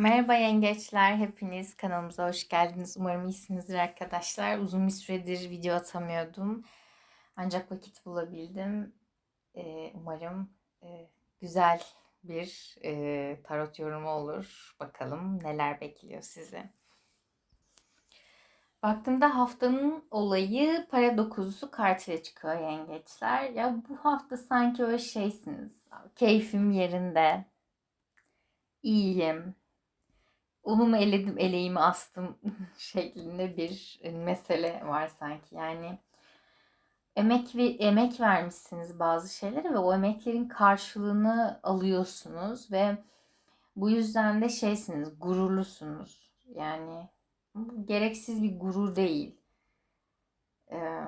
Merhaba yengeçler, hepiniz kanalımıza hoş geldiniz. Umarım iyisinizdir arkadaşlar. Uzun bir süredir video atamıyordum. Ancak vakit bulabildim. Ee, umarım e, güzel bir e, tarot yorumu olur. Bakalım neler bekliyor sizi. Baktığımda haftanın olayı para dokuzusu kartıyla çıkıyor yengeçler. Ya bu hafta sanki öyle şeysiniz. Keyfim yerinde. İyiyim unumu eledim, eleğimi astım şeklinde bir mesele var sanki. Yani emek ve emek vermişsiniz bazı şeylere ve o emeklerin karşılığını alıyorsunuz ve bu yüzden de şeysiniz, gururlusunuz. Yani bu gereksiz bir gurur değil. Ee,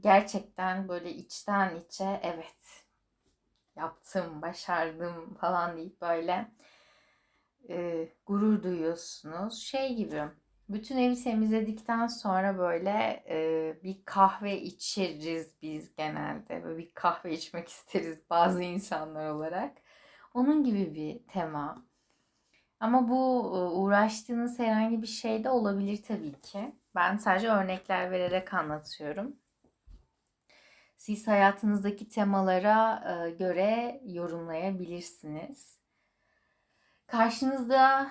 gerçekten böyle içten içe evet yaptım, başardım falan deyip böyle e, gurur duyuyorsunuz. Şey gibi bütün evi temizledikten sonra böyle e, bir kahve içeriz biz genelde. Böyle bir kahve içmek isteriz bazı insanlar olarak. Onun gibi bir tema. Ama bu uğraştığınız herhangi bir şey de olabilir tabii ki. Ben sadece örnekler vererek anlatıyorum. Siz hayatınızdaki temalara göre yorumlayabilirsiniz. Karşınızda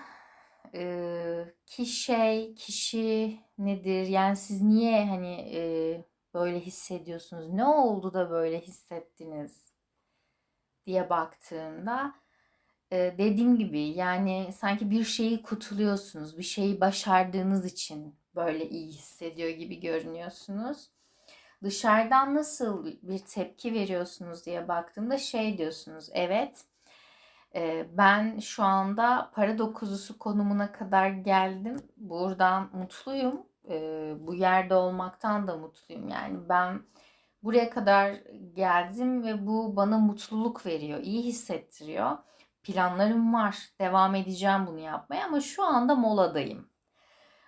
e, ki şey, kişi nedir? Yani siz niye hani e, böyle hissediyorsunuz? Ne oldu da böyle hissettiniz? diye baktığımda e, dediğim gibi yani sanki bir şeyi kutuluyorsunuz. Bir şeyi başardığınız için böyle iyi hissediyor gibi görünüyorsunuz. Dışarıdan nasıl bir tepki veriyorsunuz diye baktığımda şey diyorsunuz. Evet ben şu anda para dokuzusu konumuna kadar geldim. Buradan mutluyum. Bu yerde olmaktan da mutluyum. Yani ben buraya kadar geldim ve bu bana mutluluk veriyor, iyi hissettiriyor. Planlarım var, devam edeceğim bunu yapmaya ama şu anda moladayım.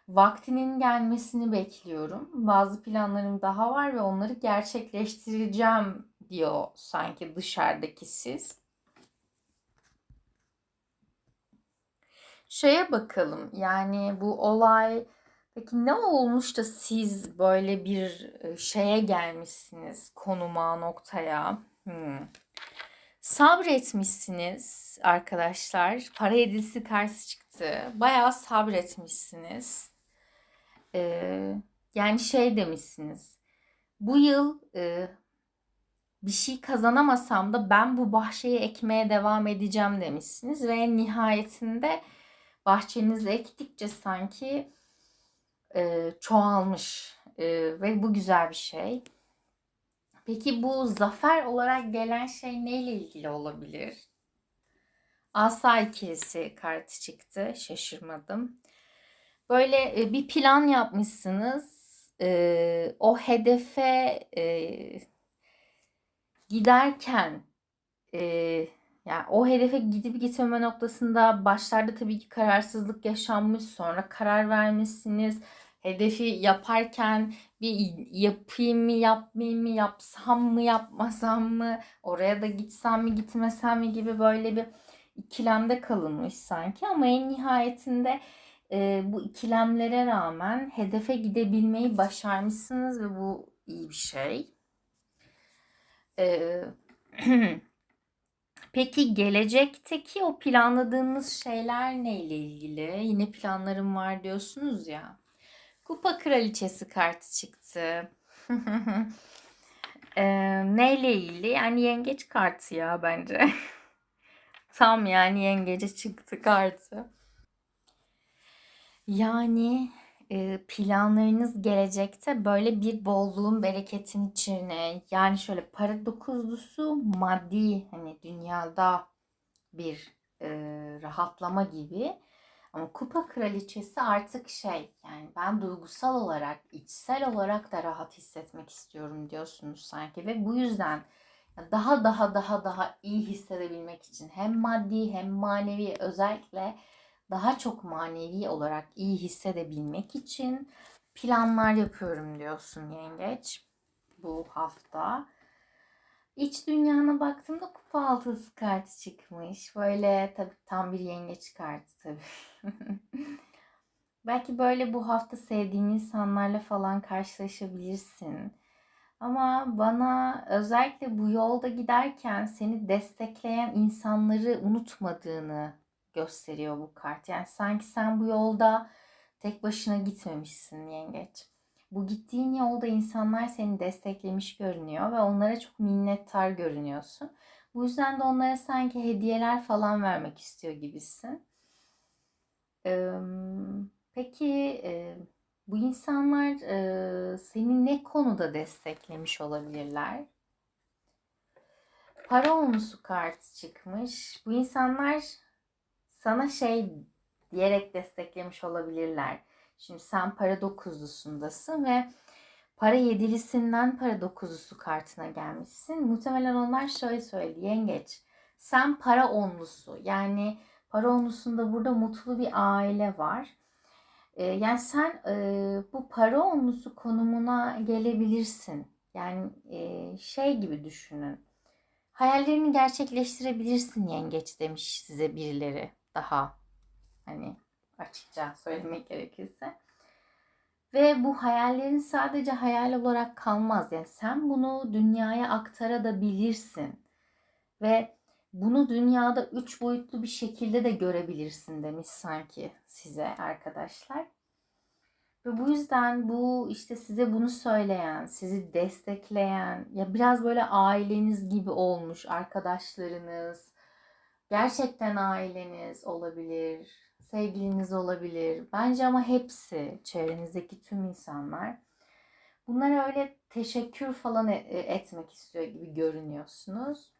Vaktinin gelmesini bekliyorum. Bazı planlarım daha var ve onları gerçekleştireceğim diyor sanki dışarıdaki siz. Şeye bakalım yani bu olay peki ne olmuş da siz böyle bir e, şeye gelmişsiniz konuma noktaya? Hmm. Sabretmişsiniz arkadaşlar. Para edilisi karşı çıktı. Bayağı sabretmişsiniz. Ee, yani şey demişsiniz. Bu yıl e, bir şey kazanamasam da ben bu bahçeyi ekmeye devam edeceğim demişsiniz ve nihayetinde bahçenizi ektikçe sanki e, çoğalmış e, ve bu güzel bir şey. Peki bu zafer olarak gelen şey neyle ilgili olabilir? Asa ikilisi kartı çıktı. Şaşırmadım. Böyle e, bir plan yapmışsınız. E, o hedefe e, giderken yani o hedefe gidip gitmeme noktasında başlarda tabii ki kararsızlık yaşanmış. Sonra karar vermişsiniz. Hedefi yaparken bir yapayım mı yapmayayım mı yapsam mı yapmasam mı oraya da gitsem mi gitmesem mi gibi böyle bir ikilemde kalınmış sanki ama en nihayetinde e, bu ikilemlere rağmen hedefe gidebilmeyi başarmışsınız ve bu iyi bir şey. E, Peki gelecekteki o planladığınız şeyler neyle ilgili? Yine planlarım var diyorsunuz ya. Kupa kraliçesi kartı çıktı. ee, neyle ilgili? Yani yengeç kartı ya bence. Tam yani yengece çıktı kartı. Yani planlarınız gelecekte böyle bir bolluğun, bereketin içine yani şöyle para dokuzlusu maddi hani dünyada bir e, rahatlama gibi. Ama kupa kraliçesi artık şey yani ben duygusal olarak, içsel olarak da rahat hissetmek istiyorum diyorsunuz sanki. Ve bu yüzden daha daha daha daha iyi hissedebilmek için hem maddi hem manevi özellikle daha çok manevi olarak iyi hissedebilmek için planlar yapıyorum diyorsun yengeç bu hafta. İç dünyana baktığımda kupa altısı kartı çıkmış. Böyle tabii tam bir yengeç kartı tabii. Belki böyle bu hafta sevdiğin insanlarla falan karşılaşabilirsin. Ama bana özellikle bu yolda giderken seni destekleyen insanları unutmadığını gösteriyor bu kart. Yani sanki sen bu yolda tek başına gitmemişsin yengeç. Bu gittiğin yolda insanlar seni desteklemiş görünüyor ve onlara çok minnettar görünüyorsun. Bu yüzden de onlara sanki hediyeler falan vermek istiyor gibisin. Peki bu insanlar seni ne konuda desteklemiş olabilirler? Para onusu kartı çıkmış. Bu insanlar sana şey diyerek desteklemiş olabilirler. Şimdi sen para dokuzlusundasın ve para yedilisinden para dokuzlusu kartına gelmişsin. Muhtemelen onlar şöyle söyledi. Yengeç sen para onlusu yani para onlusunda burada mutlu bir aile var. Ee, yani sen e, bu para onlusu konumuna gelebilirsin. Yani e, şey gibi düşünün. Hayallerini gerçekleştirebilirsin yengeç demiş size birileri daha. Hani açıkça söylemek gerekirse. Ve bu hayallerin sadece hayal olarak kalmaz. Yani sen bunu dünyaya aktarabilirsin. Ve bunu dünyada üç boyutlu bir şekilde de görebilirsin demiş sanki size arkadaşlar. Ve bu yüzden bu işte size bunu söyleyen, sizi destekleyen ya biraz böyle aileniz gibi olmuş arkadaşlarınız, gerçekten aileniz olabilir, sevgiliniz olabilir. Bence ama hepsi çevrenizdeki tüm insanlar bunlara öyle teşekkür falan e, e, etmek istiyor gibi görünüyorsunuz.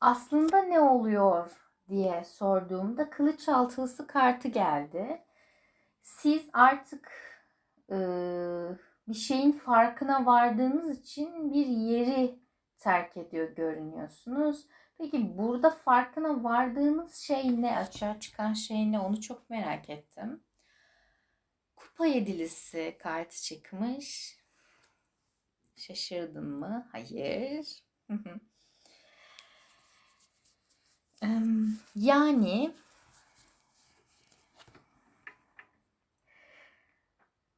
Aslında ne oluyor diye sorduğumda kılıç altılısı kartı geldi. Siz artık e, bir şeyin farkına vardığınız için bir yeri terk ediyor görünüyorsunuz. Peki burada farkına vardığınız şey ne? Açığa çıkan şey ne? Onu çok merak ettim. Kupa yedilisi kartı çıkmış. Şaşırdın mı? Hayır. yani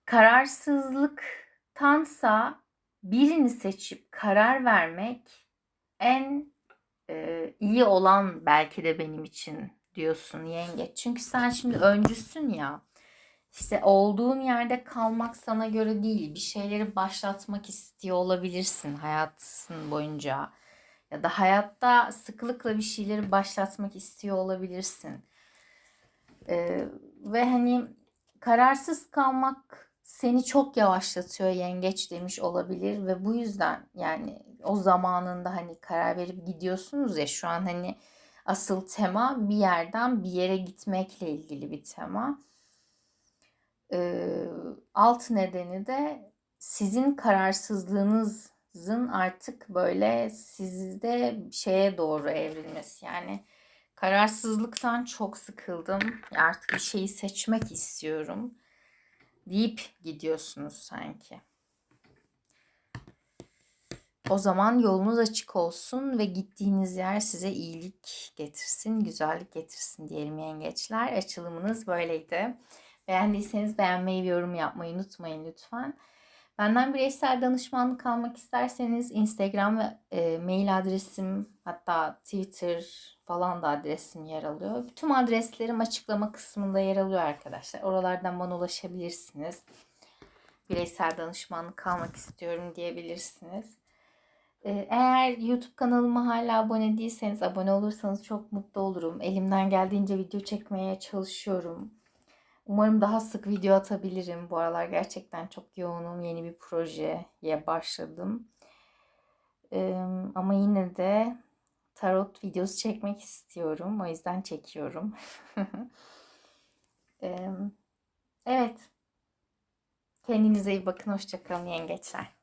kararsızlıktansa birini seçip karar vermek en e, iyi olan belki de benim için diyorsun yengeç. Çünkü sen şimdi öncüsün ya. İşte olduğun yerde kalmak sana göre değil. Bir şeyleri başlatmak istiyor olabilirsin hayatın boyunca. Ya da hayatta sıklıkla bir şeyleri başlatmak istiyor olabilirsin. Ee, ve hani kararsız kalmak seni çok yavaşlatıyor yengeç demiş olabilir ve bu yüzden yani o zamanında hani karar verip gidiyorsunuz ya şu an hani asıl tema bir yerden bir yere gitmekle ilgili bir tema. Ee, alt nedeni de sizin kararsızlığınızın artık böyle sizde şeye doğru evrilmesi. Yani kararsızlıktan çok sıkıldım. Artık bir şeyi seçmek istiyorum deyip gidiyorsunuz sanki. O zaman yolunuz açık olsun ve gittiğiniz yer size iyilik getirsin, güzellik getirsin diyelim yengeçler. Açılımınız böyleydi. Beğendiyseniz beğenmeyi ve yorum yapmayı unutmayın lütfen. Benden bireysel danışmanlık almak isterseniz Instagram ve e, mail adresim hatta Twitter falan da adresim yer alıyor. Tüm adreslerim açıklama kısmında yer alıyor arkadaşlar. Oralardan bana ulaşabilirsiniz. Bireysel danışmanlık almak istiyorum diyebilirsiniz. Ee, eğer YouTube kanalıma hala abone değilseniz abone olursanız çok mutlu olurum. Elimden geldiğince video çekmeye çalışıyorum. Umarım daha sık video atabilirim. Bu aralar gerçekten çok yoğunum. Yeni bir projeye başladım. Ama yine de tarot videosu çekmek istiyorum. O yüzden çekiyorum. evet. Kendinize iyi bakın. Hoşçakalın yengeçler.